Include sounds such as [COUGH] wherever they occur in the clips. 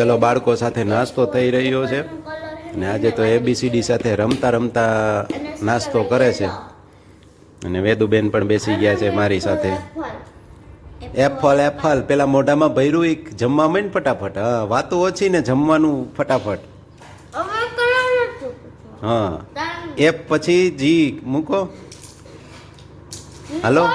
ચલો બાળકો સાથે નાસ્તો થઈ રહ્યો છે. અને આજે તો એબીસીડી સાથે રમતા રમતા નાસ્તો કરે છે. અને વેદુબેન પણ બેસી ગયા છે મારી સાથે. એફલ એફલ પેલા મોઢામાં ભૈરું એક, જમવા માંડ ફટાફટ. હા, વાતો ઓછી ને જમવાનું ફટાફટ. હા. એફ પછી જી, મૂકો. હાલો?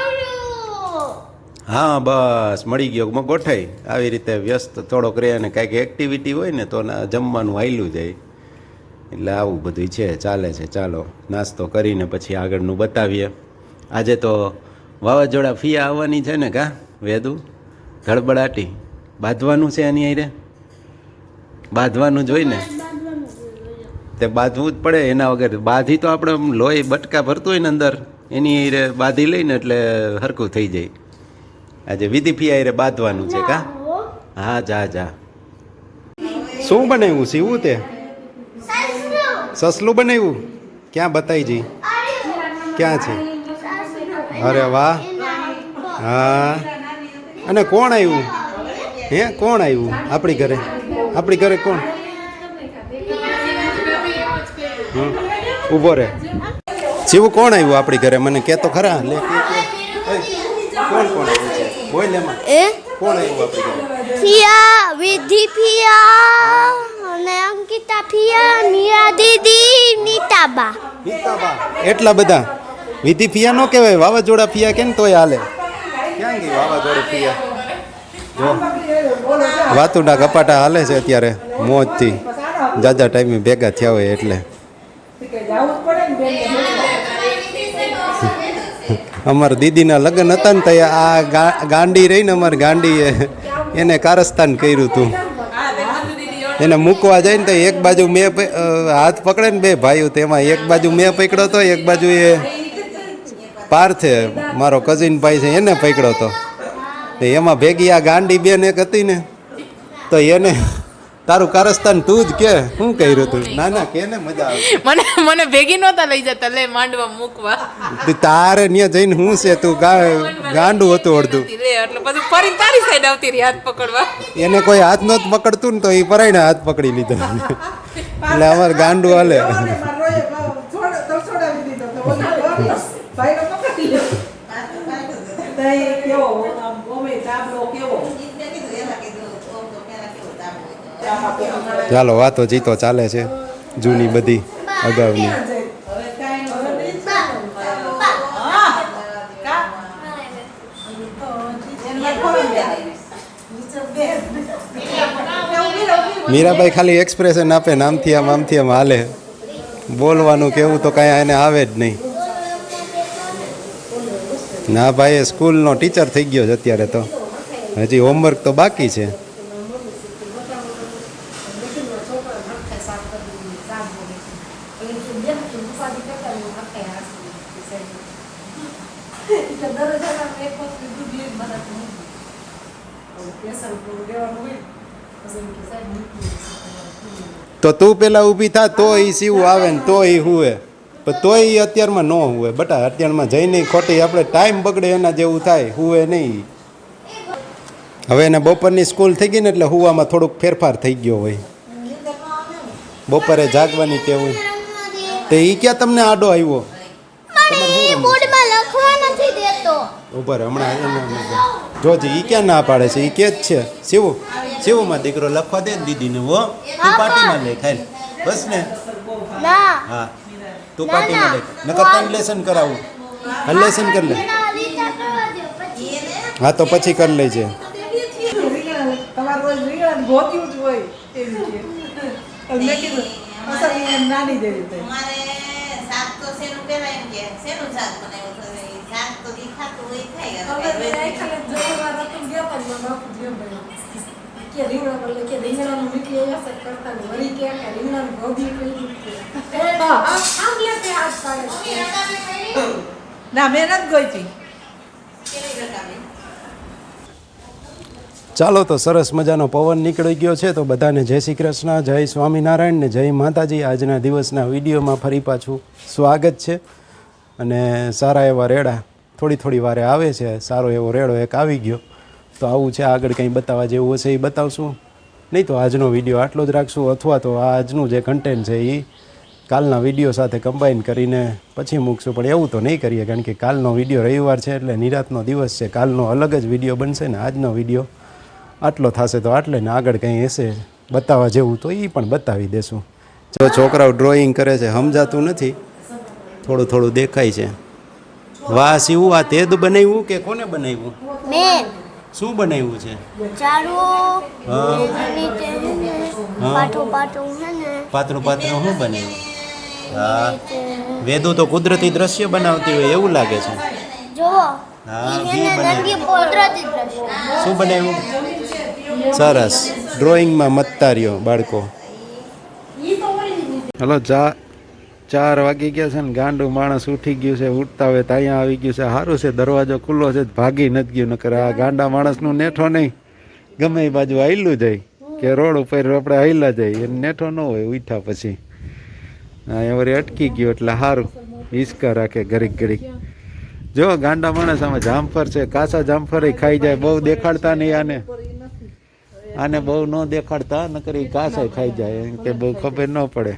હા, બસ, મળી ગયો ગોઠાઈ. આવી રીતે વ્યસ્ત થોડોક રહે અને કાંઈક એક્ટિવિટી હોય ને તો જમવાનું વાયલું જાય. એટલે આવું બધું છે, ચાલે છે. ચાલો, નાસ્તો કરીને પછી આગળનું બતાવીએ. આજે તો વાવાઝોડા ફિયા આવવાની છે ને કા, વેદુ? ધડબડાટી બાંધવાનું છે એની હારે? બાંધવાનું જોઈ ને? તે બાંધવું જ પડે, એના વગર. બાંધી તો આપણે લોહી બટકા ભરતું હોય ને અંદર, એની હારે બાંધી લઈને એટલે હરકું થઈ જાય. આજે વિધિ ફિયા હારે બાંધવાનું છે કા? હા જા જા. શું બનાવ્યું સીવું તે? સસલું. બનાવ્યું? ક્યાં બતાવી જી ક્યાં છે? અરે વાહ. હા. અને કોણ આવ્યું? હે કોણ આવ્યું? આપણી ઘરે. આપણી ઘરે કોણ? ઊભો રે શિવ કોણ આવ્યું આપણી ઘરે? મને કહેતો તો ખરા. લે. કે, કોણ કોણ આવ્યું છે? બોલ એમાં. એ? કોણ આવ્યું આપણી ફિયા વિધિ ફિયા અને અંકિતા ફિયા નિયા દીદી નીતાબા. એટલા બધા. વિધિ ફિયા નો કહેવાય વાવાઝોડા ફિયા કેમ તોય હાલે. ક્યાં ગઈ વાવાઝોડા ફિયા? જો. વાતુના કપાટા હાલે છે અત્યારે મોજથી. જાજા ટાઈમે ભેગા થયા હોય એટલે. અમારા દીદીના લગ્ન હતા ને ત્યાં આ ગાંડી રહીને અમારી ગાંડીએ એને કારસ્તાન કર્યું હતું એને મૂકવા જાય ને તો એક બાજુ મેં હાથ પકડે ને બે ભાઈઓ તેમાં એક બાજુ મેં પકડ્યો તો, એક બાજુ એ પાર્થે મારો કઝિન ભાઈ છે, એને પકડ્યો તો એમાં ભેગી આ ગાંડી બેન એક હતી ને, તો એને તારું કારસ્તાન તું જ કે શું કર્યું તું? ના ના કે ને મજા આવે? મને મને ભેગી નહોતા લઈ જતા લે માંડવા મૂકવા. તારે ત્યાં જઈને શું છે તું? ગાંડું હતું અડધું. લે એટલે પછી ફરી તારી સાઈડ આવતી રહી હાથ પકડવા. એને કોઈ હાથ નહોતું પકડતું ને તો એ પરાઈને હાથ પકડી લીધો. [LAUGHS] એટલે અમારે ગાંડું હાલે. [LAUGHS] [LAUGHS] ચાલો, વાતો જીતો ચાલે છે. જૂની બધી અગાઉની. મીરાબાઈ ખાલી એક્સપ્રેશન આપે નામથી આમ, આમથી આમ હાલે. બોલવાનું કેવું તો કાંઈ એને આવે જ નહીં. ના ભાઈ સ્કૂલનો ટીચર થઈ ગયો છે અત્યારે તો. હજી હોમવર્ક તો બાકી છે. તો તું પેલા ઊભી થા તો એ સીવું આવે ને તો એ હુવે પણ તોય એ અત્યારમાં ન હુવે બટા અત્યારમાં જઈને ખોટી આપણે ટાઈમ બગડે એના જેવું થાય હુવે નહીં હવે એને બપોરની સ્કૂલ થઈ ગઈ ને એટલે હુવામાં થોડુંક ફેરફાર થઈ ગયો હોય બપોરે જાગવાની ટેવ હોય તે એ ક્યાં તમને આડો આવ્યો મને બોર્ડમાં લખવા નથી દેતો ઊભા રહે હમણાં એને જોજી એ ક્યાં ના પાડે છે એ કે જ છે. શિવું શિવુમાં દીકરો લખવા દે ને દીદીને હો. તું પાર્ટીમાં લે ખાઈ બસ ને. હા. તું પાર્ટીમાં લે નકર તને લેસન કરાવું. હા લેસન કરી લે. હા તો પછી કરી લેજે. તમારે રોજ કે રીંગણા બોલે કે રીંગણાનું મીઠી એવા કરતા ને વળી કે કે રીંગણાનું ગોધી કરી હા. આમ લે તે હાથ પાડે ના મેં ગોઈતી ચાલો તો સરસ મજાનો પવન નીકળી ગયો છે. તો બધાને જય શ્રી કૃષ્ણ જય સ્વામિનારાયણ ને જય માતાજી. આજના દિવસના વિડીયોમાં ફરી પાછું સ્વાગત છે. અને સારા એવા રેડા. થોડી થોડી વારે આવે છે, સારો એવો રેડો એક આવી ગયો. તો આવું છે, આગળ કંઈ બતાવવા જેવું હશે એ બતાવશું. નહીં તો આજનો વીડિયો આટલો જ રાખશું, અથવા તો આજનું જે કન્ટેન્ટ છે એ કાલના વીડિયો સાથે કમ્બાઈન કરીને પછી મૂકશું. પણ એવું તો નહીં કરીએ, કારણ કે કાલનો વીડિયો રવિવાર છે એટલે નિરાતનો દિવસ છે. કાલનો અલગ જ વીડિયો બનશે ને આજનો વીડિયો આટલો થશે તો આટલે ને આગળ કંઈ હશે બતાવવા જેવું, તો એ પણ બતાવી દેશું. જો છોકરાઓ ડ્રોઈંગ કરે છે, સમજાતું નથી. થોડું થોડું દેખાય છે. વાહ શિવું આ તે બનાવ્યું કે કોને બનાવ્યું? મેં. શું બનાવ્યું છે? ચારો હા. એના નીચે છે ને હા. પાટું પાટું છે ને. પાતળું પાતળું શું બનાવ્યું? હા. વેદુ તો કુદરતી દ્રશ્ય બનાવતી હોય એવું લાગે છે. હા, શું બનાવ્યું? સરસ. ડ્રોઈંગમાં મતતા રહ્યો બાળકો. હલો ચા ચાર વાગી ગયા છે ને ગાંડું માણસ ઉઠી ગયું છે, ઉઠતા હોય ત્યાં આવી ગયું છે. સારું છે, દરવાજો ખુલ્લો છે, ભાગી નથી ગયું, નકર આ ગાંડા માણસનું નેઠો નહીં. ગમે એ બાજુ હાયલું જાય, કે રોડ ઉપર આપણે હાયલા જાય, એને નેઠો ન હોય, ઉઠ્યા પછી. એ વળી અટકી ગયો, એટલે સારું હિસકા રાખે ઘડીક ઘડીક. જો, ગાંડા માણસ આમાં જામફર છે, કાચા જામફર ખાઈ જાય, બહુ દેખાડતા નહીં આને. આને બહુ ન દેખાડતા, નકર એ કાચા ખાઈ જાય કે બહુ ખબર ન પડે.